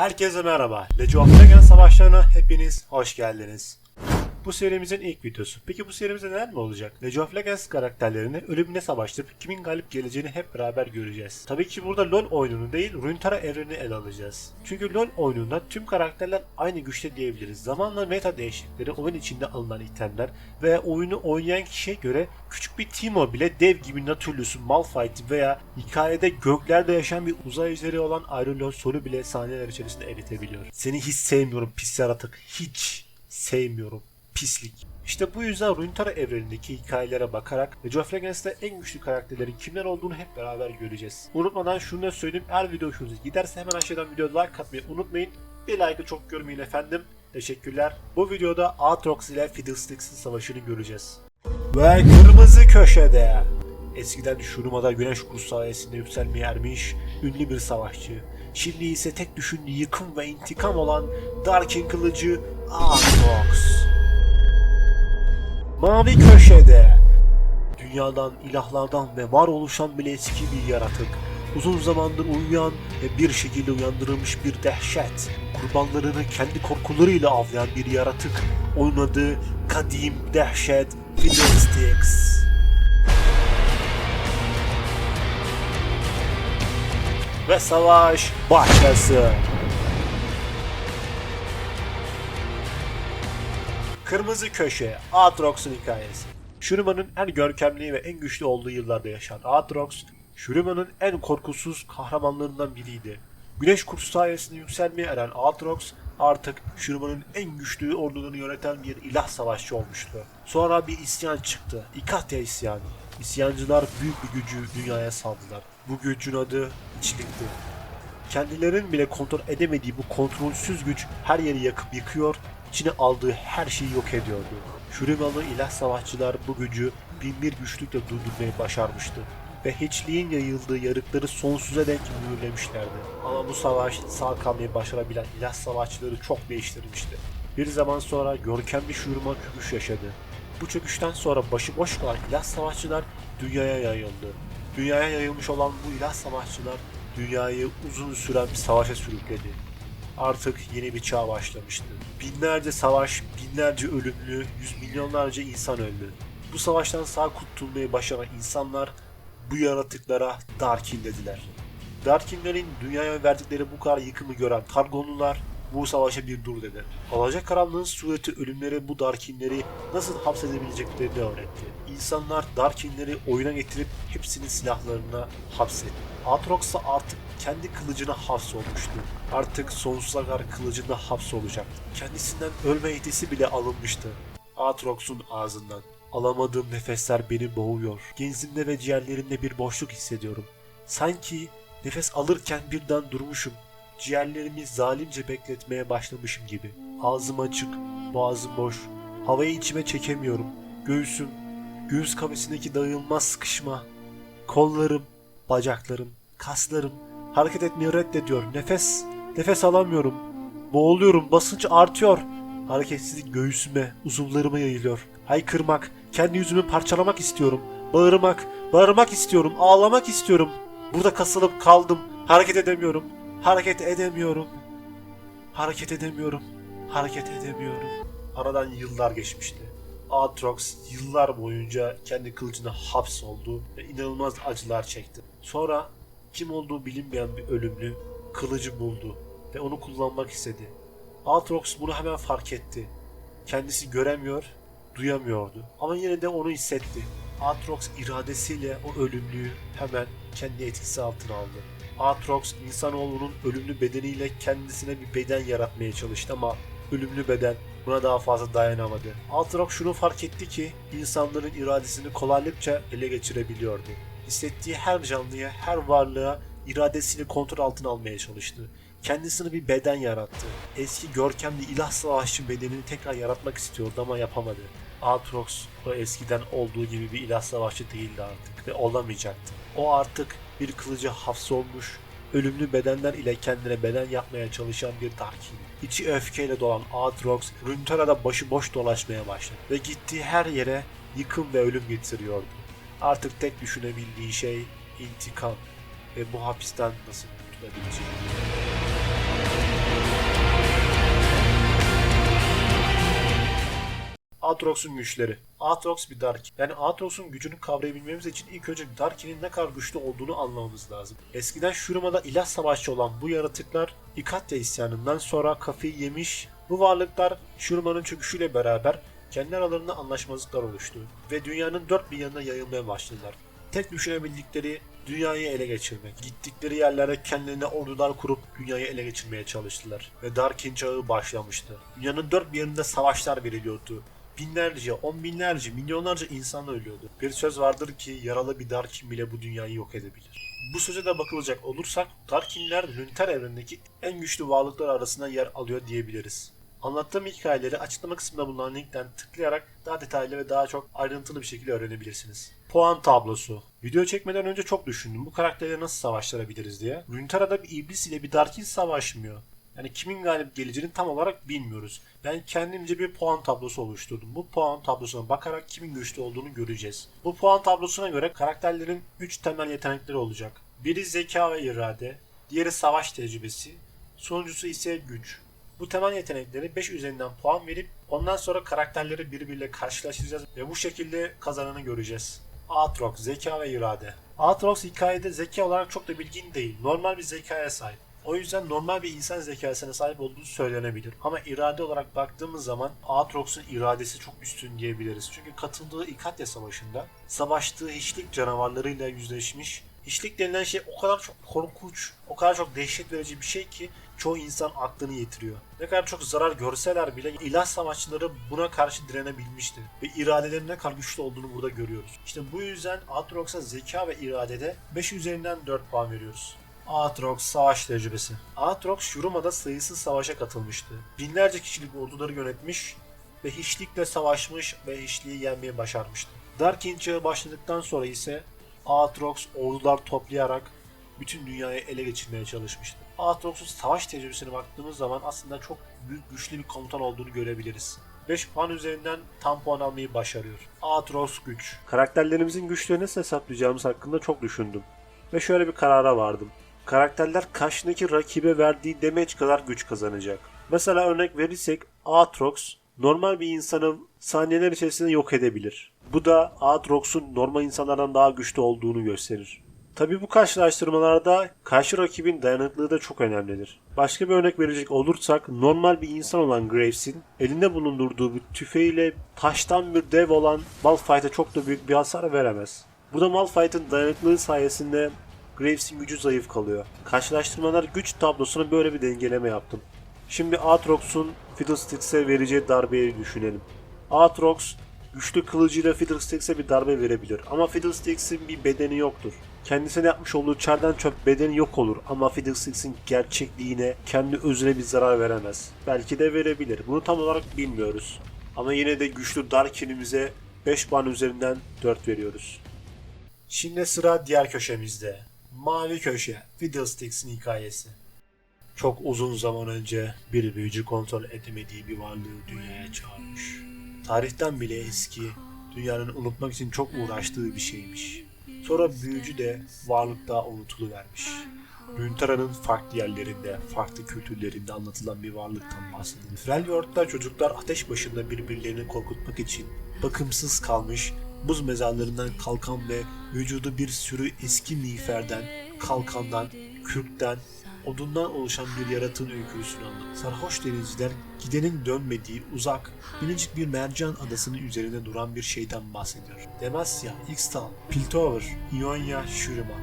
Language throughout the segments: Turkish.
Herkese merhaba. Of Legends savaşlarına hepiniz hoş geldiniz. Bu serimizin ilk videosu. Peki bu serimizde neler mi olacak? Legend of Legends karakterlerini ölümüne savaştırıp kimin galip geleceğini hep beraber göreceğiz. Tabii ki burada LoL oyununu değil Runeterra evrenini ele alacağız. Çünkü LoL oyununda tüm karakterler aynı güçte diyebiliriz. Zamanla meta değişiklikleri, oyun içinde alınan itemler ve oyunu oynayan kişiye göre küçük bir Timo bile dev gibi Natulus'u, Malphite veya hikayede göklerde yaşayan bir uzay ejderi olan Iron Sol'u bile saniyeler içerisinde eritebiliyor. Seni hiç sevmiyorum pis yaratık. Hiç sevmiyorum. Pislik. İşte bu yüzden Runeterra evrenindeki hikayelere bakarak League of Legends'te en güçlü karakterlerin kimler olduğunu hep beraber göreceğiz. Unutmadan şunu da söyleyeyim. Eğer video hoşunuza giderse hemen aşağıdan video like atmayı unutmayın. Bir like'ı çok görmeyin efendim. Teşekkürler. Bu videoda Aatrox ile Fiddlesticks'in savaşını göreceğiz. Ve kırmızı köşede. Eskiden Şuruma'da güneş kuru sayesinde yükselmeye ermiş ünlü bir savaşçı. Şimdi ise tek düşündüğü yıkım ve intikam olan Darkin kılıcı Aatrox. Mavi köşede. Dünyadan, ilahlardan ve varoluşan bile eski bir yaratık. Uzun zamandır uyuyan ve bir şekilde uyandırılmış bir dehşet. Kurbanlarını kendi korkularıyla avlayan bir yaratık. Onun adı Kadim Dehşet Fiddlesticks. Ve savaş başlasın. Kırmızı Köşe, Aatrox'un hikayesi. Shurima'nın en görkemli ve en güçlü olduğu yıllarda yaşayan Aatrox, Shurima'nın en korkusuz kahramanlarından biriydi. Güneş kursu sayesinde yükselmeye eren Aatrox, artık Shurima'nın en güçlü ordunu yöneten bir ilah savaşçı olmuştu. Sonra bir isyan çıktı. İkatya isyanı. İsyancılar büyük bir gücü dünyaya saldılar. Bu gücün adı içlikti. Kendilerinin bile kontrol edemediği bu kontrolsüz güç her yeri yakıp yıkıyor, içine aldığı her şeyi yok ediyordu. Şurimalı ilah savaşçılar bu gücü binbir güçlükle durdurmayı başarmıştı ve hiçliğin yayıldığı yarıkları sonsuza dek mühürlemişlerdi. Ama bu savaş sağ kalmayı başarabilen ilah savaşçıları çok değiştirmişti. Bir zaman sonra görkemli Şurima çöküş yaşadı. Bu çöküşten sonra başıboş kalan ilah savaşçılar dünyaya yayıldı. Dünyaya yayılmış olan bu ilah savaşçılar dünyayı uzun süren bir savaşa sürükledi. Artık yeni bir çağ başlamıştı. Binlerce savaş, binlerce ölümlü, yüz milyonlarca insan öldü. Bu savaştan sağ kurtulmayı başaran insanlar bu yaratıklara Darkin dediler. Darkinlerin dünyaya verdikleri bu kadar yıkımı gören Targonlular bu savaşa bir dur dedi. Alacakaranlığın sureti ölümleri bu Darkinleri nasıl hapsedebileceklerini öğretti. İnsanlar Darkinleri oyuna getirip hepsinin silahlarına hapsetti. Aatrox artık kendi kılıcına hapsolmuştu. Artık sonsuza kadar kılıcında hapsolacaktı. Kendisinden ölme yetisi bile alınmıştı. Aatrox'un ağzından. Alamadığım nefesler beni boğuyor. Genzimde ve ciğerlerimde bir boşluk hissediyorum. Sanki nefes alırken birden durmuşum. Ciğerlerimi zalimce bekletmeye başlamışım gibi. Ağzım açık, boğazım boş. Havayı içime çekemiyorum. Göğsüm, göğüs kafesindeki dağılmaz sıkışma. Kollarım, bacaklarım, kaslarım hareket etmeyi reddediyor. Nefes, nefes alamıyorum. Boğuluyorum, basınç artıyor. Hareketsizlik göğsüme, uzuvlarıma yayılıyor. Haykırmak, kendi yüzümü parçalamak istiyorum. Bağırmak, bağırmak istiyorum, ağlamak istiyorum. Burada kasılıp kaldım. Hareket edemiyorum. Hareket edemiyorum. Hareket edemiyorum. Hareket edemiyorum. Aradan yıllar geçmişti. Aatrox yıllar boyunca kendi kılıcına hapsoldu ve inanılmaz acılar çekti. Sonra kim olduğu bilinmeyen bir ölümlü kılıcı buldu ve onu kullanmak istedi. Aatrox bunu hemen fark etti. Kendisi göremiyor, duyamıyordu ama yine de onu hissetti. Aatrox iradesiyle o ölümlüyü hemen kendi etkisi altına aldı. Aatrox insanoğlunun ölümlü bedeniyle kendisine bir beden yaratmaya çalıştı ama ölümlü beden buna daha fazla dayanamadı. Aatrox şunu fark etti ki insanların iradesini kolaylıkça ele geçirebiliyordu. Hissettiği her canlıya, her varlığa iradesini kontrol altına almaya çalıştı. Kendisine bir beden yarattı. Eski görkemli ilah savaşçı bedenini tekrar yaratmak istiyordu ama yapamadı. Aatrox o eskiden olduğu gibi bir ilah savaşçı değildi artık ve olamayacaktı. O artık bir kılıcı hapsolmuş, ölümlü bedenler ile kendine beden yapmaya çalışan bir Darkin. İçi öfkeyle dolan Aatrox, Runeterra'da başıboş dolaşmaya başladı ve gittiği her yere yıkım ve ölüm getiriyordu. Artık tek düşünebildiği şey intikam ve bu hapisten nasıl kurtulabileceği. Aatrox'un güçleri. Aatrox bir Dark. Yani Aatrox'un gücünü kavrayabilmemiz için ilk önce Darkin'in ne kadar güçlü olduğunu anlamamız lazım. Eskiden Shuruma'da ilah savaşçı olan bu yaratıklar Ikatya isyanından sonra kafayı yemiş. Bu varlıklar Shuruma'nın çöküşüyle beraber kendi aralarında anlaşmazlıklar oluştu ve dünyanın dört bir yanına yayılmaya başladılar. Tek düşünebildikleri dünyayı ele geçirmek. Gittikleri yerlere kendilerine ordular kurup dünyayı ele geçirmeye çalıştılar. Ve Darkin çağı başlamıştı. Dünyanın dört bir yanında savaşlar veriliyordu. Binlerce, on binlerce, milyonlarca insan ölüyordu. Bir söz vardır ki yaralı bir Darkin bile bu dünyayı yok edebilir. Bu söze de bakılacak olursak Darkinler Lünter evrenindeki en güçlü varlıklar arasında yer alıyor diyebiliriz. Anlattığım hikayeleri açıklama kısmında bulunan linkten tıklayarak daha detaylı ve daha çok ayrıntılı bir şekilde öğrenebilirsiniz. Puan tablosu. Video çekmeden önce çok düşündüm bu karakterleri nasıl savaştırabiliriz diye. Runeterra'da bir iblis ile bir Darkin savaşmıyor. Yani kimin galip geleceğini tam olarak bilmiyoruz. Ben kendimce bir puan tablosu oluşturdum. Bu puan tablosuna bakarak kimin güçlü olduğunu göreceğiz. Bu puan tablosuna göre karakterlerin 3 temel yetenekleri olacak. Biri zeka ve irade, diğeri savaş tecrübesi, sonuncusu ise güç. Bu temel yetenekleri 5 üzerinden puan verip ondan sonra karakterleri birbiriyle karşılaştıracağız ve bu şekilde kazananı göreceğiz. Aatrox, zeka ve irade. Aatrox hikayede zeka olarak çok da bilgin değil. Normal bir zekaya sahip. O yüzden normal bir insan zekasına sahip olduğu söylenebilir. Ama irade olarak baktığımız zaman Aatrox'un iradesi çok üstün diyebiliriz. Çünkü katıldığı İkatya Savaşı'nda savaştığı hiçlik canavarlarıyla yüzleşmiş. Hiçlik denilen şey o kadar çok korkunç, o kadar çok dehşet verici bir şey ki çoğu insan aklını yitiriyor. Ne kadar çok zarar görseler bile ilah savaşçıları buna karşı direnebilmişti. Ve iradelerinin ne kadar güçlü olduğunu burada görüyoruz. İşte bu yüzden Aatrox'a zeka ve iradede 5 üzerinden 4 puan veriyoruz. Aatrox savaş tecrübesi. Aatrox Shuruma'da sayısız savaşa katılmıştı. Binlerce kişilik orduları yönetmiş ve hiçlikle savaşmış ve hiçliği yenmeyi başarmıştı. Darkin çağı başladıktan sonra ise Aatrox ordular toplayarak bütün dünyayı ele geçirmeye çalışmıştı. Aatrox'un savaş tecrübesine baktığımız zaman aslında çok büyük güçlü bir komutan olduğunu görebiliriz. 5 puan üzerinden tam puan almayı başarıyor. Aatrox güç. Karakterlerimizin güçlerini nasıl hesaplayacağımız hakkında çok düşündüm. Ve şöyle bir karara vardım. Karakterler karşındaki rakibe verdiği damage kadar güç kazanacak. Mesela örnek verirsek Aatrox normal bir insanı saniyeler içerisinde yok edebilir. Bu da Aatrox'un normal insanlardan daha güçlü olduğunu gösterir. Tabi bu karşılaştırmalarda karşı rakibin dayanıklılığı da çok önemlidir. Başka bir örnek verecek olursak normal bir insan olan Graves'in elinde bulundurduğu bir tüfeğiyle taştan bir dev olan Malphite'e çok da büyük bir hasar veremez. Burada Malphite'ın dayanıklılığı sayesinde Graves'in gücü zayıf kalıyor. Karşılaştırmalar güç tablosuna böyle bir dengeleme yaptım. Şimdi Aatrox'un Fiddlesticks'e vereceği darbeyi düşünelim. Aatrox güçlü kılıcıyla Fiddlesticks'e bir darbe verebilir ama Fiddlesticks'in bir bedeni yoktur. Kendisine yapmış olduğu çardan çöp bedeni yok olur ama Fiddlesticks'in gerçekliğine, kendi özüne bir zarar veremez. Belki de verebilir. Bunu tam olarak bilmiyoruz. Ama yine de güçlü Darkin'imize 5 puan üzerinden 4 veriyoruz. Şimdi sıra diğer köşemizde. Mavi köşe, Fiddlesticks'in hikayesi. Çok uzun zaman önce bir büyücü kontrol edemediği bir varlığı dünyaya çağırmış. Tarihten bile eski, dünyanın unutmak için çok uğraştığı bir şeymiş. Sonra büyücü de varlıkta unutuluvermiş. Runeterra'nın farklı yerlerinde, farklı kültürlerinde anlatılan bir varlıktan bahsedilir. Freljord'da çocuklar ateş başında birbirlerini korkutmak için bakımsız kalmış, buz mezarlarından kalkan ve vücudu bir sürü eski miğferden, kalkandan, kürkten, odundan oluşan bir yaratığın öyküsünü anlatır. Sarhoş denizciler gidenin dönmediği uzak, minicik bir mercan adasının üzerinde duran bir şeyden bahsediyor. Demacia, Ixtal, Piltover, Ionia, Shurima.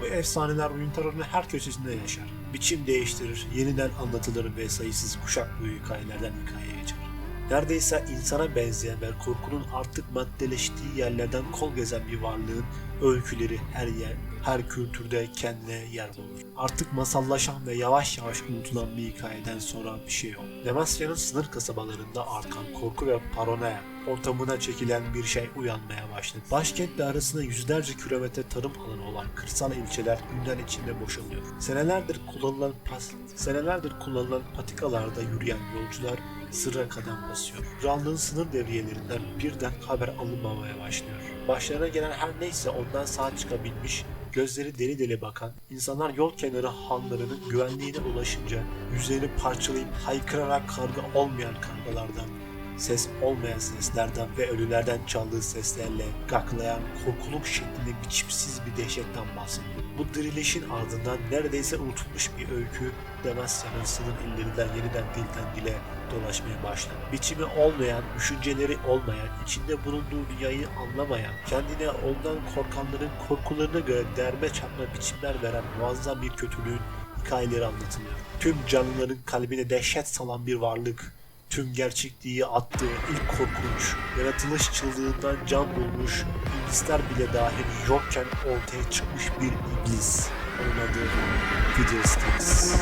Bu efsaneler Runeterra'nın her köşesinde yaşar. Biçim değiştirir, yeniden anlatılır ve sayısız kuşak boyu hikayelerden hikayeye geçer. Neredeyse insana benzeyen ve korkunun artık maddeleştiği yerlerden kol gezen bir varlığın öyküleri her yer, her kültürde kendine yer bulur. Artık masallaşan ve yavaş yavaş unutulan bir hikayeden sonra bir şey yok. Demacia'nın sınır kasabalarında artan korku ve paranoya ortamına çekilen bir şey uyanmaya başladı. Başkentle arasında yüzlerce kilometre tarım alanı olan kırsal ilçeler günden içinde boşalıyor. Senelerdir kullanılan pas, senelerdir kullanılan patikalarda yürüyen yolcular sırra kadem basıyor. Krallığın sınır devriyelerinden birden haber alınmamaya başlıyor. Başlarına gelen her neyse ondan sağ çıkabilmiş, gözleri deli deli bakan, insanlar yol kenarı hanlarının güvenliğine ulaşınca yüzlerini parçalayıp haykırarak karga olmayan kargalardan ses olmayan seslerden ve ölülerden çaldığı seslerle gaklayan korkuluk şeklinde biçimsiz bir dehşetten bahsediyor. Bu dirilişin ardından neredeyse unutulmuş bir öykü Demasya'nın sınır illerinden yeniden dilden dile dolaşmaya başladı. Biçimi olmayan, düşünceleri olmayan, içinde bulunduğu dünyayı anlamayan, kendine ondan korkanların korkularına göre derme çatma biçimler veren muazzam bir kötülüğün hikayeleri anlatılıyor. Tüm canlıların kalbine dehşet salan bir varlık, tüm gerçekliği attığı ilk korkunç, yaratılış çıldığından can bulmuş, iblisler bile dahil yokken ortaya çıkmış bir iblis. Onun adı Fiddlesticks.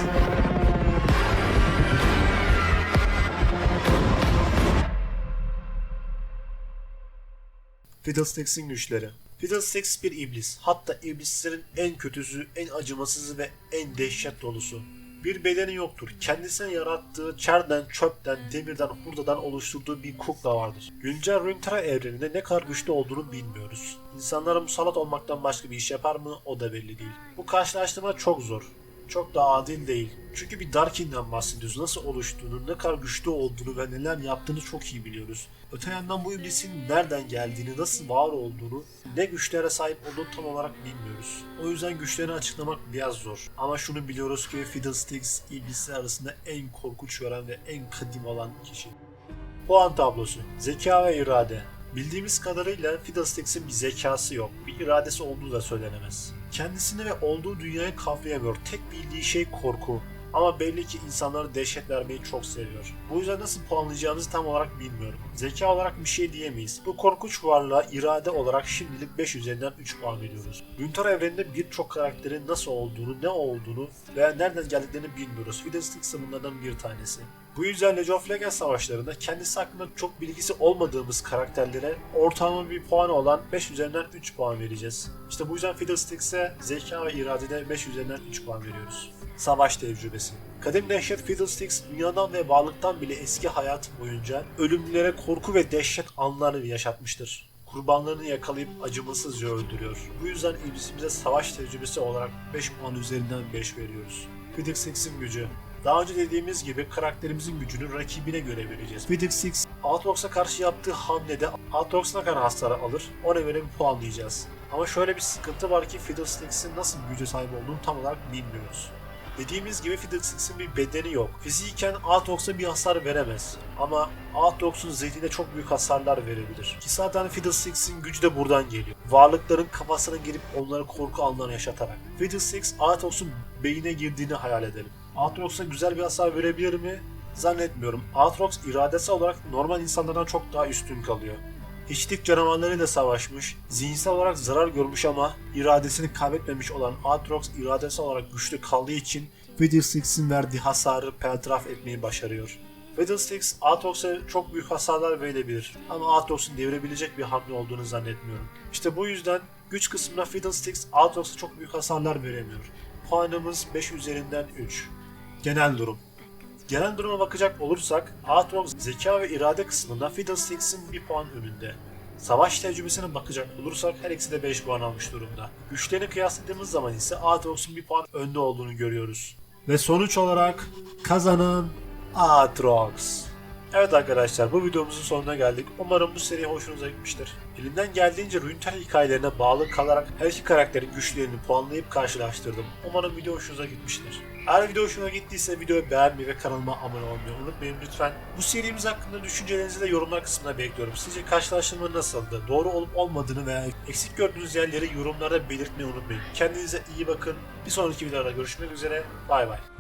Fiddlesticks'in güçleri. Fiddlesticks bir iblis. Hatta iblislerin en kötüsü, en acımasızı ve en dehşet dolusu. Bir bedeni yoktur. Kendisine yarattığı çerden, çöpten, demirden, hurdadan oluşturduğu bir kukla vardır. Güncel Runeterra evreninde ne kadar güçlü olduğunu bilmiyoruz. İnsanlara musallat olmaktan başka bir iş yapar mı o da belli değil. Bu karşılaştırma çok zor. Çok da adil değil. Çünkü bir Darkin'den bahsediyoruz. Nasıl oluştuğunu, ne kadar güçlü olduğunu ve neler yaptığını çok iyi biliyoruz. Öte yandan bu iblisin nereden geldiğini, nasıl var olduğunu, ne güçlere sahip olduğunu tam olarak bilmiyoruz. O yüzden güçlerini açıklamak biraz zor. Ama şunu biliyoruz ki Fiddlesticks iblisler arasında en korkunç gören ve en kadim olan kişi. Puan tablosu. Zeka ve irade. Bildiğimiz kadarıyla Fiddlesticks'in bir zekası yok. Bir iradesi olduğu da söylenemez. Kendisini ve olduğu dünyayı kavrayamıyor. Tek bildiği şey korku. Ama belli ki insanları dehşet vermeyi çok seviyor. Bu yüzden nasıl puanlayacağımızı tam olarak bilmiyorum. Zeka olarak bir şey diyemeyiz. Bu korkunç varlığa irade olarak şimdilik 5 üzerinden 3 puan veriyoruz. Günter evreninde birçok karakterin nasıl olduğunu, ne olduğunu veya nereden geldiklerini bilmiyoruz. Fiddlesticks bunlardan bir tanesi. Bu yüzden League of Legends savaşlarında kendisi hakkında çok bilgisi olmadığımız karakterlere ortalama bir puanı olan 5 üzerinden 3 puan vereceğiz. İşte bu yüzden Fiddlesticks'e zeka ve iradede 5 üzerinden 3 puan veriyoruz. Savaş tecrübesi. Kadim dehşet Fiddlesticks dünyadan ve varlıktan bile eski hayat boyunca ölümlülere korku ve dehşet anlarını yaşatmıştır. Kurbanlarını yakalayıp acımasızca öldürüyor. Bu yüzden iblisimize savaş tecrübesi olarak 5 puan üzerinden 5 veriyoruz. Fiddlesticks'in gücü. Daha önce dediğimiz gibi karakterimizin gücünü rakibine göre vereceğiz. Fiddlesticks Aatrox'a karşı yaptığı hamlede Aatrox ne kadar hasar alır ona göre bir puanlayacağız. Ama şöyle bir sıkıntı var ki Fiddlesticks'in nasıl bir güce sahip olduğunu tam olarak bilmiyoruz. Dediğimiz gibi Fiddlesticks'in bir bedeni yok. Fiziken Aatrox'a bir hasar veremez. Ama Aatrox'un zihnine çok büyük hasarlar verebilir. Ki zaten Fiddlesticks'in gücü de buradan geliyor. Varlıkların kafasına girip onları korku anlarını yaşatarak. Fiddlesticks Aatrox'un beyine girdiğini hayal edelim. Aatrox'a güzel bir hasar verebilir mi? Zannetmiyorum. Aatrox iradesi olarak normal insanlardan çok daha üstün kalıyor. Hiçlik canavarlarıyla savaşmış, zihinsel olarak zarar görmüş ama iradesini kaybetmemiş olan Aatrox iradesi olarak güçlü kaldığı için Fiddlesticks'in verdiği hasarı pertraf etmeyi başarıyor. Fiddlesticks Aatrox'a çok büyük hasarlar verebilir ama Aatrox'un devirebilecek bir hamle olduğunu zannetmiyorum. İşte bu yüzden güç kısmında Fiddlesticks Aatrox'a çok büyük hasarlar veremiyor. Puanımız 5 üzerinden 3. Genel durum. Genel duruma bakacak olursak Aatrox zeka ve irade kısmında Fiddlesticks'in bir puan önünde. Savaş tecrübesine bakacak olursak her ikisi de 5 puan almış durumda. Güçlerini kıyasladığımız zaman ise Aatrox'un bir puan önde olduğunu görüyoruz. Ve sonuç olarak kazanan Aatrox. Evet arkadaşlar bu videomuzun sonuna geldik. Umarım bu seri hoşunuza gitmiştir. Elimden geldiğince Runeterra hikayelerine bağlı kalarak her iki karakterin güçlerini puanlayıp karşılaştırdım. Umarım video hoşunuza gitmiştir. Eğer video hoşuna gittiyse videoyu beğenmeyi ve kanalıma abone olmayı unutmayın lütfen. Bu serimiz hakkında düşüncelerinizi de yorumlar kısmına bekliyorum. Sizce karşılaştırma nasıldı? Doğru olup olmadığını veya eksik gördüğünüz yerleri yorumlarda belirtmeyi unutmayın. Kendinize iyi bakın. Bir sonraki videoda görüşmek üzere. Bay bay.